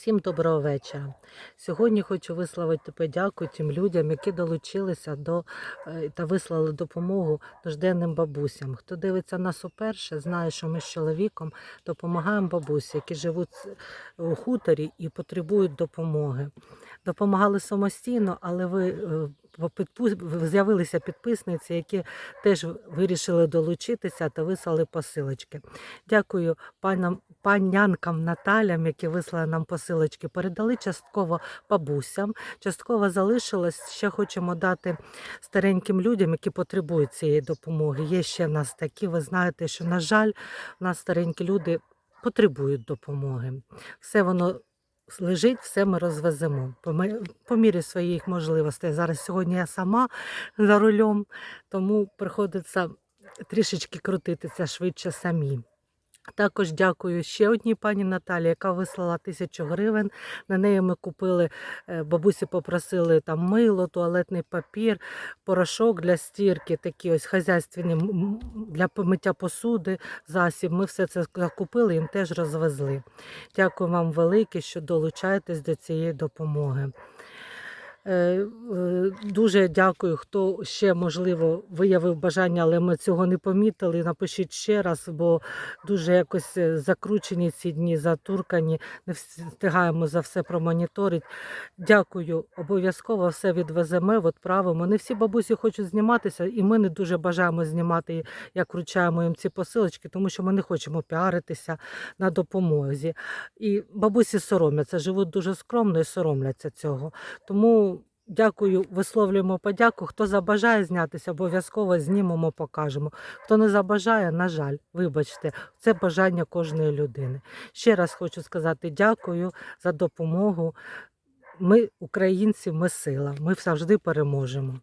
Всім доброго вечора. Сьогодні хочу висловити подяку тим людям, які долучилися до е, та вислали допомогу нужденним бабусям. Хто дивиться нас уперше, знає, що ми з чоловіком допомагаємо бабусі, які живуть у хуторі і потребують допомоги. Допомагали самостійно, але ви е, з'явилися підписниці, які теж вирішили долучитися та вислали посилочки. Дякую панам, панянкам Наталям, які вислали нам посилочки. Передали частково бабусям, частково залишилось. Ще хочемо дати стареньким людям, які потребують цієї допомоги. Є ще в нас такі. Ви знаєте, що, на жаль, у нас старенькі люди потребують допомоги. Все воно лежить, все ми розвеземо по, мірі своїх можливостей. Зараз сьогодні я сама за рулем, тому приходиться трішечки крутитися швидше самі. Також дякую ще одній пані Наталі, яка вислала тисячу гривень. На неї ми купили, е, бабусі попросили там мило, туалетний папір, порошок для стірки, такі ось хазяйственні для помиття посуди, засіб. Ми все це закупили, їм теж розвезли. Дякую вам велике, що долучаєтесь до цієї допомоги. Е, е, Дуже дякую, хто ще можливо виявив бажання, але ми цього не помітили. Напишіть ще раз, бо дуже якось е, закручені ці дні, затуркані, не встигаємо за все промоніторити. Дякую, обов'язково все відвеземо, відправимо. Не всі бабусі хочуть зніматися, і ми не дуже бажаємо знімати, як вручаємо їм ці посилочки, тому що ми не хочемо піаритися на допомозі. І бабусі соромляться, живуть дуже скромно і соромляться цього. Тому дякую, висловлюємо подяку. Хто забажає знятися, обов'язково знімемо, покажемо. Хто не забажає, на жаль, вибачте, це бажання кожної людини. Ще раз хочу сказати дякую за допомогу. Ми, українці, ми сила. Ми завжди переможемо.